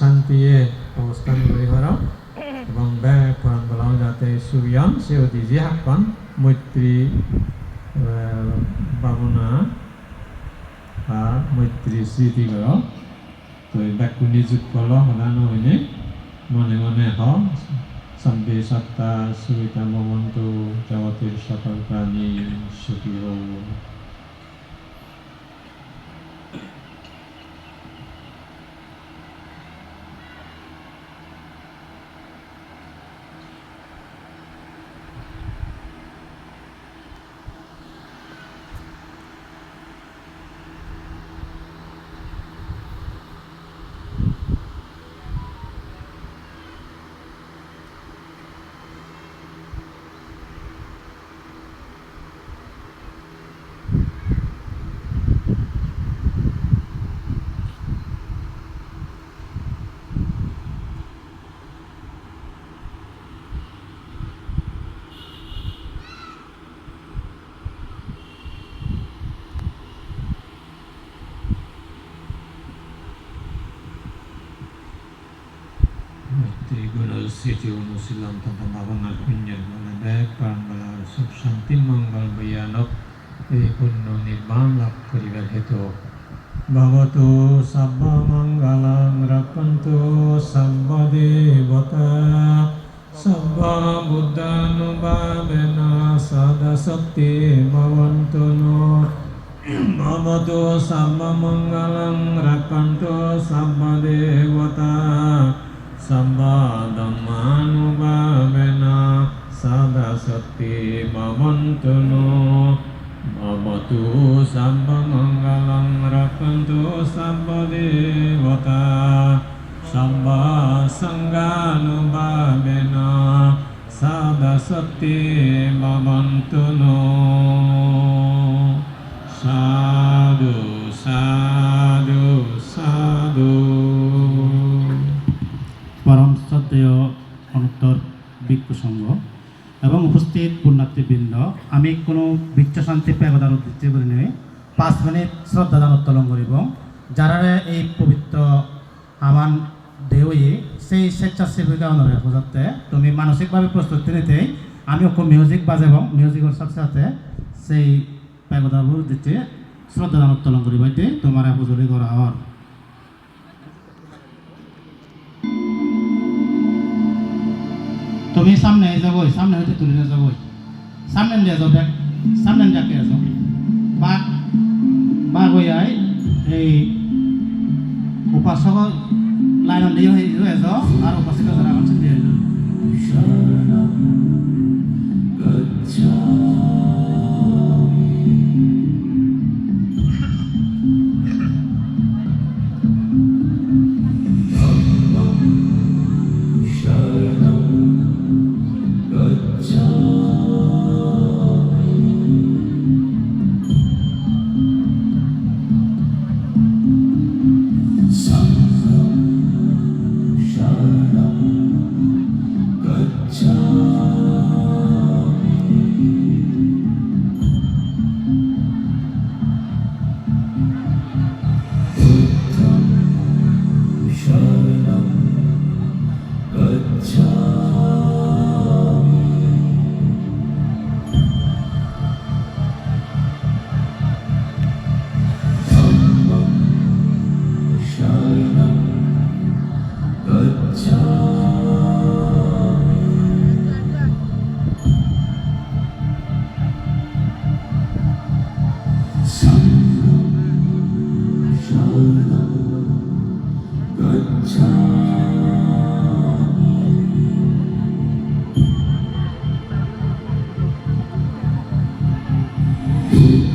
শান্তিয়ে অবস্থান কৰি পারো এবং ব্যাগ পরাণ বলাও যাতে সুবিয়ন সে অতি যে হাকন মৈত্রী বাবনা বা মৈত্রী স্মৃতি কর। তো এই ব্যাগকু নিযুক্ত করল সদানো হয়নে। মনে মনে হ সব্বে সত্তা সুবিতা মমন্ত, জগতের সকল প্রাণী সুখী হোক Triguna Siti Unusilam tentang Avangal Pinyal Manadek Parangala Sub Shanti Mangal Bayanok Trikunu Nibbang Lakurivel Hetu Bhavatu Sabba Mangalam Rapantu Sabba Devata. Sabba Buddha Buddhanubhavena Sada Sakti Bhavantu No Bhavatu Sabba Mangalam Rapantu Sabba Devata. সম্বাদমানুভাবেন সদা সত্যি ভবন্তু no ভবতু সর্বমঙ্গলং রক্ষন্তু সর্বদেবতা সর্বসঙ্গানুভাবেন সদা শ্রদ্ধেয় অনুত্তর ভিক্ষু সংঘ এবং উপস্থিত পুণ্যার্থীবৃন্দ। আমি কোনো ভিক্ষা শান্তি পেগদার উদ্দেশ্যে বলি নই। পাঁচ মিনিট শ্রদ্ধা দান উত্তোলন করিব। যারা এই পবিত্র আমার দেউই সেই স্বেচ্ছাসেবিকা অনুরে বোঝাতে তুমি মানসিকভাবে প্রস্তুতি নিতেই আমি ওকে মিউজিক বাজাব। মিউজিকের সাথে সাথে সেই পেগদার উদ্দেশ্যে শ্রদ্ধা দান উত্তোলন করিব। তোমার হুজুরি করা হওয়ার তুমি সামনে যাবই, সামনে হইতে তুলে নিয়ে যাবই। সামনে নিয়ে যাও, দেখ, সামনে ডাকে যাও বাঘ বাঘ হয়ে এই উপাসক লাইন দিয়ে হয়ে যাও, আর উপাসিক যারা আছে দিয়ে Thank you.